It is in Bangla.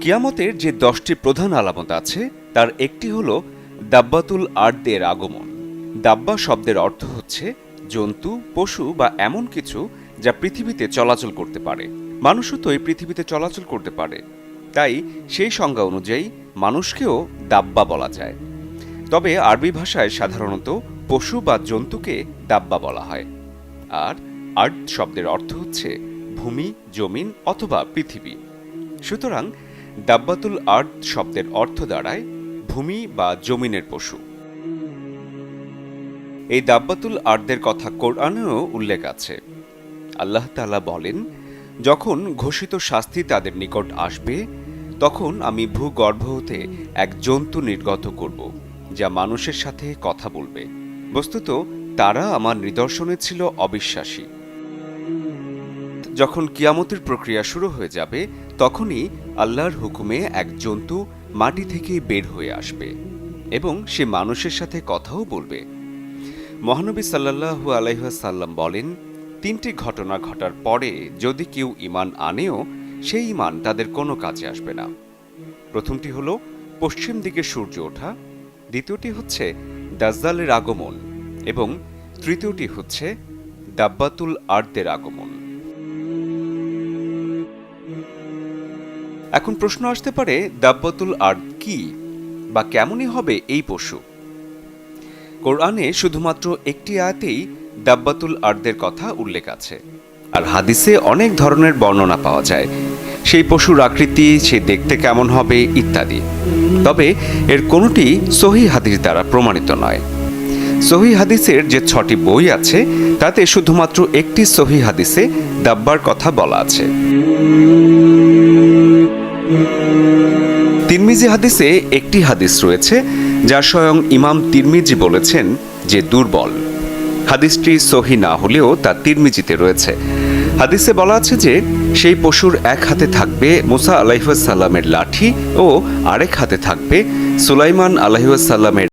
কিয়ামতের যে দশটি প্রধান আলামত আছে, তার একটি হল দাব্বাতুল আর্দের আগমন। দাব্বা শব্দের অর্থ হচ্ছে জন্তু, পশু বা এমন কিছু যা পৃথিবীতে চলাচল করতে পারে। মানুষও তো এই পৃথিবীতে চলাচল করতে পারে। তাই সেই সংজ্ঞা অনুযায়ী মানুষকেও দাব্বা বলা যায়। তবে আরবি ভাষায় সাধারণত পশু বা জন্তুকে দাব্বা বলা হয়। আর আর্ট শব্দের অর্থ হচ্ছে ভূমি, জমিন অথবা পৃথিবী। সুতরাং দাব্বাতুল আর্ট শব্দের অর্থ দাঁড়ায় ভূমি বা জমিনের পশু। এই দাব্বাতুল আর্দের কথা কোরআনেও উল্লেখ আছে। আল্লাহ তাআলা বলেন, যখন ঘোষিত শাস্তি তাদের নিকট আসবে, তখন আমি ভূগর্ভ হতে এক জন্তু নির্গত করব, যা মানুষের সাথে কথা বলবে। বস্তুত, তারা আমার নিদর্শনে ছিল অবিশ্বাসী। যখন কিয়ামতের প্রক্রিয়া শুরু হয়ে যাবে তখনই আল্লাহর হুকুমে এক জন্তু মাটি থেকে বের হয়ে আসবে এবং সে মানুষের সাথে কথাও বলবে। মহানবী সাল্লাল্লাহু আলাইসাল্লাম বলেন, তিনটি ঘটনা ঘটার পরে যদি কেউ ইমান আনেও সেই ইমান তাদের কোনো কাজে আসবে না। প্রথমটি হলো, পশ্চিম দিকে সূর্য ওঠা, দ্বিতীয়টি হচ্ছে, দাজ্জালের আগমন, এবং তৃতীয়টি হচ্ছে, দাব্বাতুল আর্দের আগমন। এখন প্রশ্ন আসতে পারে, দাব্বাতুল আর্দ কি বা কেমনই হবে এই পশু? কোরআনে শুধুমাত্র একটি আয়াতেই দাব্বাতুল আর্দের কথা উল্লেখ আছে। আর হাদিসে অনেক ধরনের বর্ণনা পাওয়া যায়। সেই পশুর আকৃতি, সে দেখতে কেমন হবে, ইত্যাদি। তবে এর কোনোটি সহি হাদিস দ্বারা প্রমাণিত নয়। সহি হাদিসের যে ছটি বই আছে, তাতে শুধুমাত্র একটি সহি হাদিসে দাব্বার কথা বলা আছে। তিরমিজি হাদিসে একটি হাদিস রয়েছে, যা স্বয়ং ইমাম তিরমিজি বলেছেন যে দুর্বল। হাদিসটি সহি না হলেও তা তিরমিজিতে রয়েছে। হাদিসে বলা আছে যে, সেই পশুর এক হাতে থাকবে মুসা আলাইসাল্লামের লাঠি ও আরেক হাতে থাকবে সুলাইমান আলাইসাল্লামের